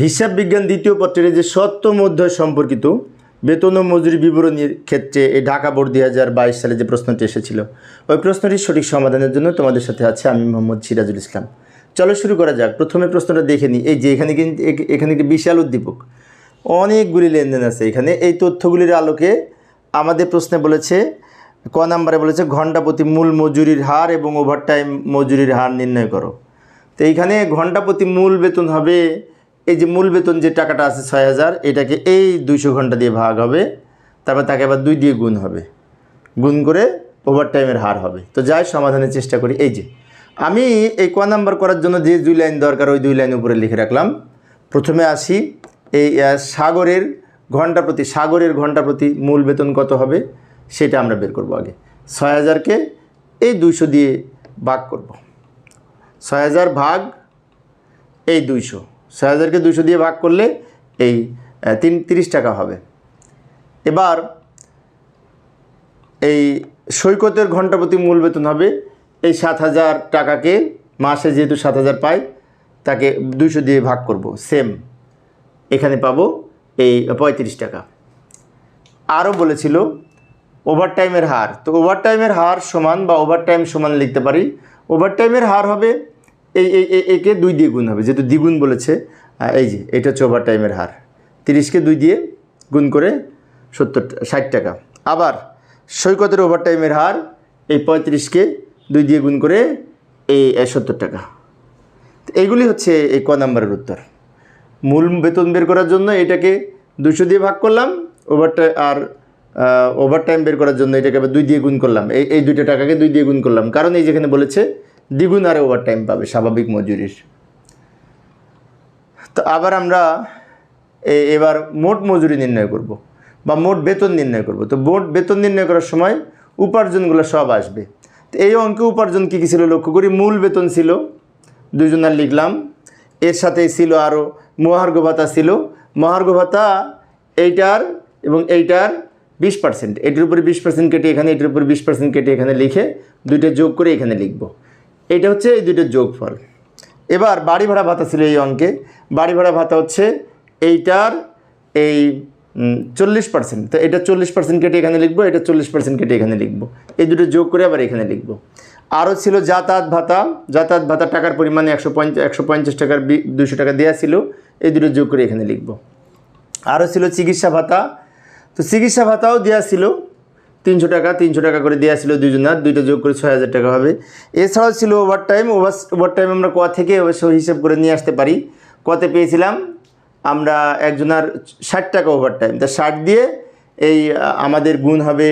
হিসাব বিজ্ঞান দ্বিতীয় পত্রের যে সত্য মধ্যয় সম্পর্কিত বেতন ও মজুরি বিবরণীর ক্ষেত্রে এই ঢাকা বোর্ড দুই হাজার বাইশ সালে যে প্রশ্নটি এসেছিল, ওই প্রশ্নটির সঠিক সমাধানের জন্য তোমাদের সাথে আছে আমি মোহাম্মদ সিরাজুল ইসলাম। চলো শুরু করা যাক। প্রথমে প্রশ্নটা দেখে নিই। এই যে এখানে কিন্তু এখানে একটি বিশাল উদ্দীপক। অনেকগুলি লেনদেন আছে এখানে। এই তথ্যগুলির আলোকে আমাদের প্রশ্নে বলেছে, ক নাম্বারে বলেছে ঘণ্টা প্রতি মূল মজুরির হার এবং ওভারটাইম মজুরির হার নির্ণয় করো। তো এইখানে ঘণ্টা প্রতি মূল বেতন হবে এই যে মূল বেতন যে টাকাটা আছে ছয় হাজার, এটাকে এই দুইশো ঘণ্টা দিয়ে ভাগ হবে, তারপর তাকে আবার দুই দিয়ে গুণ হবে। গুণ করে ওভারটাইমের হার হবে। তো যাই, সমাধানের চেষ্টা করি। এই যে, আমি এই ক নাম্বার করার জন্য যে দুই লাইন দরকার, ওই দুই লাইন উপরে লিখে রাখলাম। প্রথমে আসি, এই সাগরের ঘণ্টা প্রতি, সাগরের ঘণ্টা প্রতি মূল বেতন কত হবে, সেটা আমরা বের করব আগে। ছয় হাজারকে এই দুইশো দিয়ে ভাগ করব। ছয় হাজার ভাগ এই দুইশো। ছয় হাজারকে দুইশো দিয়ে ভাগ করলে এই তিন, তিরিশ টাকা হবে। এবার এই সৈকতের ঘণ্টা প্রতি মূল বেতন হবে এই সাত হাজার টাকাকে, মাসে যেহেতু সাত হাজার পায় তাকে দুইশো দিয়ে ভাগ করব। সেম, এখানে পাবো এই পঁয়ত্রিশ টাকা। আরও বলেছিল ওভারটাইমের হার। তো ওভারটাইমের হার সমান বা ওভারটাইম সমান লিখতে পারি। ওভারটাইমের হার হবে এই এই একে দুই দিয়ে গুণ হবে। যেহেতু দ্বিগুণ বলেছে এই যে, এটা হচ্ছে ওভার টাইমের হার। তিরিশকে দুই দিয়ে গুণ করে সত্তর, ষাট টাকা। আবার সৈকতের ওভার টাইমের হার, এই পঁয়ত্রিশকে দুই দিয়ে গুণ করে এই সত্তর টাকা। তো এইগুলি হচ্ছে এই ক নাম্বারের উত্তর। মূল বেতন বের করার জন্য এটাকে দুশো দিয়ে ভাগ করলাম ওভারটাইম আর ওভারটাইম বের করার জন্য এটাকে দুই দিয়ে গুণ করলাম। এই এই দুইটা টাকাকে দুই দিয়ে গুণ করলাম। কারণ এই যেখানে বলেছে দ্বিগুণ আর ওভারটাইম পাবে, স্বাভাবিক মজুরির। তো আবার আমরা এবার মোট মজুরি নির্ণয় করব বা মোট বেতন নির্ণয় করব। তো মোট বেতন নির্ণয় করার সময় উপার্জনগুলো সব আসবে। তো এই অঙ্কে উপার্জন কী কী ছিল লক্ষ্য করি? মূল বেতন ছিল দুইজনার লিখলাম। এর সাথে ছিল আরও মহার্ঘ ভাতা ছিল। মহার্ঘ ভাতা এইটার এবং এইটার বিশ পার্সেন্ট এটির উপরে বিশ পার্সেন্ট কেটে এখানে, এটির উপরে বিশ পার্সেন্ট কেটে এখানে লিখে দুইটা যোগ করে এখানে লিখব। এটা হচ্ছে এই দুইটার যোগফল। এবার বাড়ি ভাড়া ভাতা ছিল এই অঙ্কে। বাড়ি ভাড়া ভাতা হচ্ছে এইটার এই চল্লিশ পার্সেন্ট তো এটা চল্লিশ পার্সেন্ট কেটে এখানে লিখব, এটা চল্লিশ পার্সেন্ট কেটে এখানে লিখব। এই দুটো যোগ করে আবার এখানে লিখব। আরও ছিল যাতায়াত ভাতা। যাতায়াত ভাতা টাকার পরিমাণে একশো পঞ্চাশ একশো পঞ্চাশ টাকার দুশো টাকা দেওয়া ছিল। এই দুটো যোগ করে এখানে লিখব। আরও ছিল চিকিৎসা ভাতা। তো চিকিৎসা ভাতাও দেওয়া ছিল। তিনশো টাকা তিনশো টাকা করে দেওয়া ছিল দুজনার দুইটা যোগ করে ছয় হাজার টাকা হবে। এছাড়াও ছিল over time over over time আমরা ক থেকে অবশ্য হিসেব করে নিয়ে আসতে পারি। কতে পেয়েছিলাম আমরা একজনার ষাট টাকা ওভার টাইম তা ষাট দিয়ে এই আমাদের গুণ হবে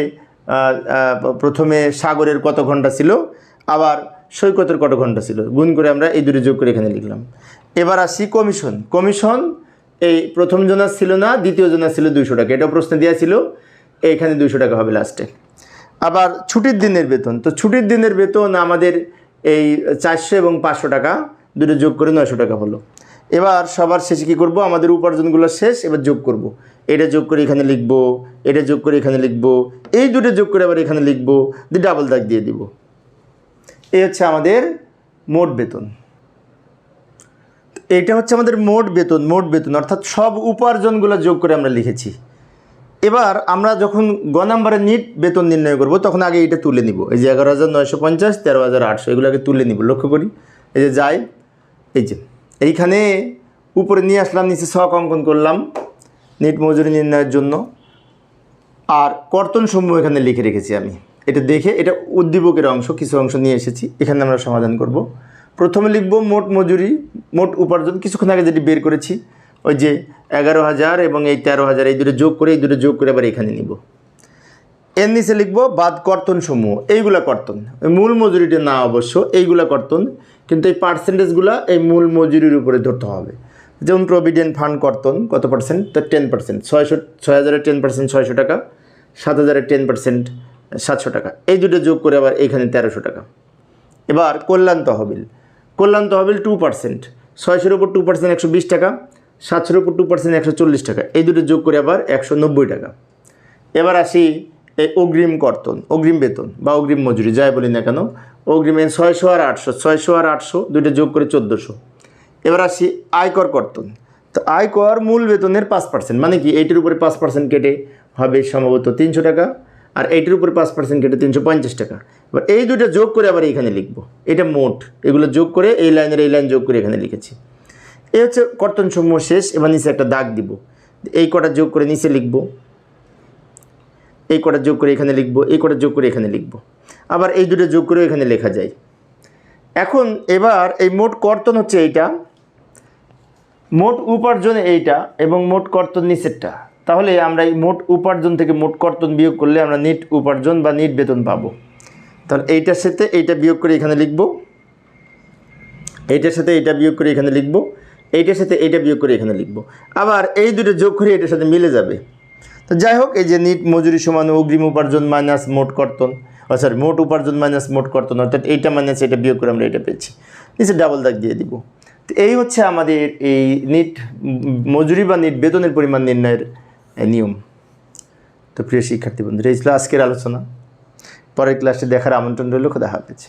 প্রথমে সাগরের কত ঘণ্টা ছিল, আবার সৈকতের কত ঘণ্টা ছিল। গুণ করে আমরা এই দুটো যোগ করে এখানে লিখলাম। এবার আসি কমিশন কমিশন এই প্রথম জনার ছিল না, দ্বিতীয় জনার ছিল দুইশো টাকা। এটা প্রশ্ন দেওয়া ছিল এইখানে দুইশো টাকা হবে লাস্টে আবার ছুটির দিনের বেতন, তো ছুটির দিনের বেতন আমাদের এই চারশো এবং পাঁচশো টাকা, দুটো যোগ করে নয়শো টাকা হলো। এবার সবার শেষে কী করব? আমাদের উপার্জনগুলো শেষ, এবার যোগ করব। এটা যোগ করে এখানে লিখব, এটা যোগ করে এখানে লিখব, এই দুটো যোগ করে আবার এখানে লিখব, দিয়ে ডাবল দাগ দিয়ে দিব। এই হচ্ছে আমাদের মোট বেতন। এটা হচ্ছে আমাদের মোট বেতন মোট বেতন, অর্থাৎ সব উপার্জনগুলো যোগ করে আমরা লিখেছি। এবার আমরা যখন গ নাম্বারে নিট বেতন নির্ণয় করব, তখন আগে এটা তুলে নিব। এই যে এগারো হাজার নয়শো পঞ্চাশ, তেরো হাজার আটশো এগুলো আগে তুলে নিব, লক্ষ্য করি। এই যে যাই, এই যে, এইখানে উপরে নিয়ে আসলাম, নিচে শখ অঙ্কন করলাম, নিট মজুরি নির্ণয়ের জন্য। আর কর্তন সমূহ এখানে লিখে রেখেছি আমি। এটা দেখে, এটা উদ্দীপকের অংশ, কিছু অংশ নিয়ে এসেছি, এখানে আমরা সমাধান করব। প্রথমে লিখব মোট মজুরি, মোট উপার্জন, কিছুক্ষণ আগে যেটি বের করেছি ওই যে এগারো হাজার এবং এই তেরো হাজার, এই দুটো যোগ করে, এই দুটো যোগ করে আবার এখানে নিব। এর নিচে লিখব বাদ কর্তন সমূহ, এইগুলা কর্তন। মূল মজুরিটা না অবশ্য, এইগুলা কর্তন, কিন্তু এই পার্সেন্টেজগুলো এই মূল মজুরির উপরে ধরতে হবে। যেমন প্রভিডেন্ট ফান্ড কর্তন, কত পার্সেন্ট তো টেন পার্সেন্ট ছয়শো, ছয় হাজারের টেন পার্সেন্ট ছয়শো টাকা, সাত হাজারের টেন পার্সেন্ট সাতশো টাকা। এই দুটো যোগ করে আবার এখানে তেরোশো টাকা। এবার কল্যাণ তহবিল। কল্যাণ তহবিল টু পার্সেন্ট ছয়শোর উপর টু পার্সেন্ট একশো বিশ টাকা সাতশোর উপর টু পার্সেন্ট একশো চল্লিশ টাকা। এই দুটো যোগ করে আবার একশো নব্বই টাকা। এবার আসি এই অগ্রিম কর্তন, অগ্রিম বেতন বা অগ্রিম মজুরি, যাই বলি না কেন। অগ্রিমে ছয়শো আর আটশো, ছয়শো আর আটশো, দুইটা যোগ করে চোদ্দোশো। এবার আসি আয়কর কর্তন। তো তো আয় কর মূল বেতনের পাঁচ পার্সেন্ট মানে কি এইটির উপরে পাঁচ পার্সেন্ট কেটে হবে সম্ভবত তিনশো টাকা আর এইটির উপরে পাঁচ পার্সেন্ট কেটে তিনশো পঞ্চাশ টাকা। এবার এই দুটো যোগ করে আবার এখানে লিখব। এটা মোট, এগুলো যোগ করে এই লাইনের এই লাইন যোগ করে এখানে লিখেছি। এই হচ্ছে কর্তন সমূহ শেষ, এবার নিচে একটা দাগ দিব। এই কটা যোগ করে নিচে লিখব। এই কটা যোগ করে এখানে লিখব, এই কটা যোগ করে এখানে লিখব। আবার এই দুটো যোগ করে এখানে লেখা যায়। এখন এবার এই মোট কর্তন হচ্ছে এইটা, মোট উপার্জন এইটা এবং মোট কর্তন নিচেরটা। তাহলে আমরা এই মোট উপার্জন থেকে মোট কর্তন বিয়োগ করলে আমরা নিট উপার্জন বা নিট বেতন পাবো। তাহলে এইটার সাথে এইটা বিয়োগ করে এখানে লিখব। এইটার সাথে এইটা বিয়োগ করে এখানে লিখব। এইটার সাথে এইটা বিয়োগ করে এখানে লিখব। আবার এই দুটো যোগ করে এটার সাথে মিলে যাবে। তো যাই হোক, এই যে নিট মজুরি সমান অগ্রিম উপার্জন মাইনাস মোট কর্তন সরি মোট উপার্জন মাইনাস মোট কর্তন, অর্থাৎ এইটা মাইনাস এটা বিয়োগ করে আমরা এটা পেয়েছি। নিচে ডাবল দাগ দিয়ে দিব। তো এই হচ্ছে আমাদের এই নিট মজুরি বা নিট বেতনের পরিমাণ নির্ণয়ের নিয়ম। তো প্রিয় শিক্ষার্থী বন্ধুরা, এই ছিল আজকের আলোচনা। পরের ক্লাসে দেখার আমন্ত্রণ রইল, খোদা হাফেজ।